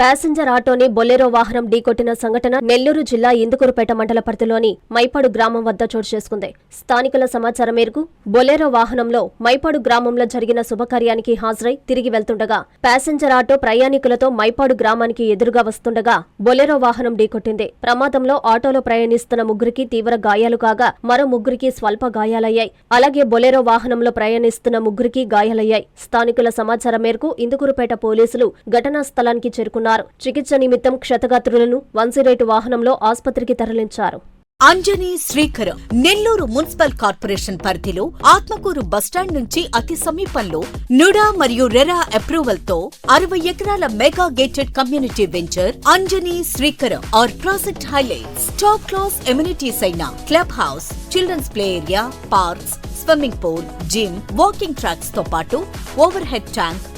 Passenger ఆటోని Bolero వాహనం ఢీకొట్టిన సంఘటన నెల్లూరు జిల్లా ఇందుకూరుపేట మండల పరిధిలోని మైపాడు గ్రామం వద్ద చోటు చేసుకుంది. స్థానికుల సమాచారం మేరకు బొలెరో వాహనంలో మైపాడు గ్రామంలో జరిగిన శుభకార్యానికి హాజరై తిరిగి వెళ్తుండగా ప్యాసింజర్ ఆటో ప్రయాణికులతో మైపాడు గ్రామానికి ఎదురుగా వస్తుండగా బొలెరో వాహనం ఢీకొట్టింది. ప్రమాదంలో ఆటోలో ప్రయాణిస్తున్న ముగ్గురికి తీవ్ర గాయాలు కాగా మరో ముగ్గురికి స్వల్ప గాయాలయ్యాయి. అలాగే బొలెరో వాహనంలో ప్రయాణిస్తున్న ముగ్గురికి గాయాలయ్యాయి. స్థానికుల సమాచారం మేరకు ఇందుకూరుపేట పోలీసులు ఘటనా స్థలానికి చేరుకున్నారు. చికిత్స నిమిత్తం క్షతగాత్రులను వన్ వాహనంలో ఆసుపత్రికి తరలించారు. అంజనీ శ్రీకరం నెల్లూరు మున్సిపల్ కార్పొరేషన్ పరిధిలో ఆత్మకూరు బస్టాండ్ నుంచి అతి సమీపంలో నుడా మరియు రెరా అప్రూవల్తో అరవై ఎకరాల mega gated community venture Anjani Srikaram R project highlights. Top class amenities అయిన club house children's play area parks swimming pool gym walking ట్రాక్స్తో పాటు ఓవర్ హెడ్ ట్యాంక్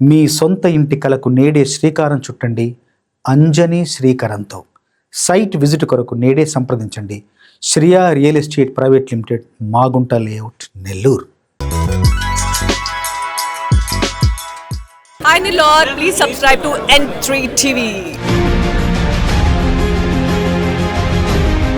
మీ సొంత ఇంటి కలకు నేడే శ్రీకారం చుట్టండి. అంజనీ శ్రీకరంతో. సైట్ విజిట్ కొరకు నేడే సంప్రదించండి. Shriya real estate private limited Maguntha layout Nellore. Hi please subscribe to N N3